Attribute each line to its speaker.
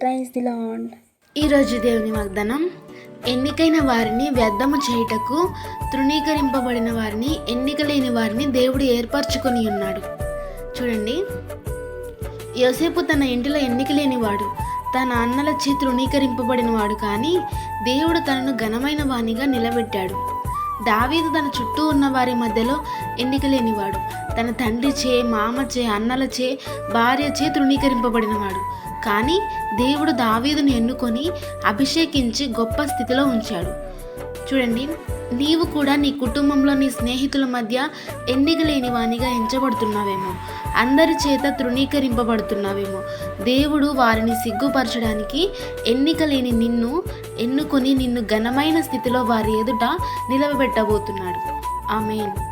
Speaker 1: Praise the land
Speaker 2: ఈరోజు దేవుని వాగ్దానం ఎన్నికైన వారిని వ్యర్థము చేయుటకు తృణీకరింపబడిన వారిని ఎన్నిక లేని వారిని దేవుడు ఏర్పరచుకొని ఉన్నాడు. చూడండి యోసేపు తన ఇంటిలో ఎన్నిక లేనివాడు తన అన్నలచే తృణీకరింపబడినవాడు కానీ దేవుడు తనను ఘనమైన వానిగా నిలబెట్టాడు. దావీదు తన చుట్టూ ఉన్న వారి మధ్యలో ఎన్నిక లేనివాడు తన తండ్రి చే మామ చే అన్నల చే భార్య చే తృణీకరింపబడినవాడు. కానీ దేవుడు దావీదును ఎన్నుకొని అభిషేకించి గొప్ప స్థితిలో ఉంచాడు. చూడండి నీవు కూడా నీ కుటుంబంలో నీ స్నేహితుల మధ్య ఎన్నికలేని వానిగా ఎంచబడుతున్నావేమో. అందరి చేత తృణీకరింపబడుతున్నావేమో. దేవుడు వారిని సిగ్గుపరచడానికి ఎన్నికలేని నిన్ను ఎన్నుకొని నిన్ను ఘనమైన స్థితిలో వారి ఎదుట నిలవబెట్టబోతున్నాడు. ఆమెన్.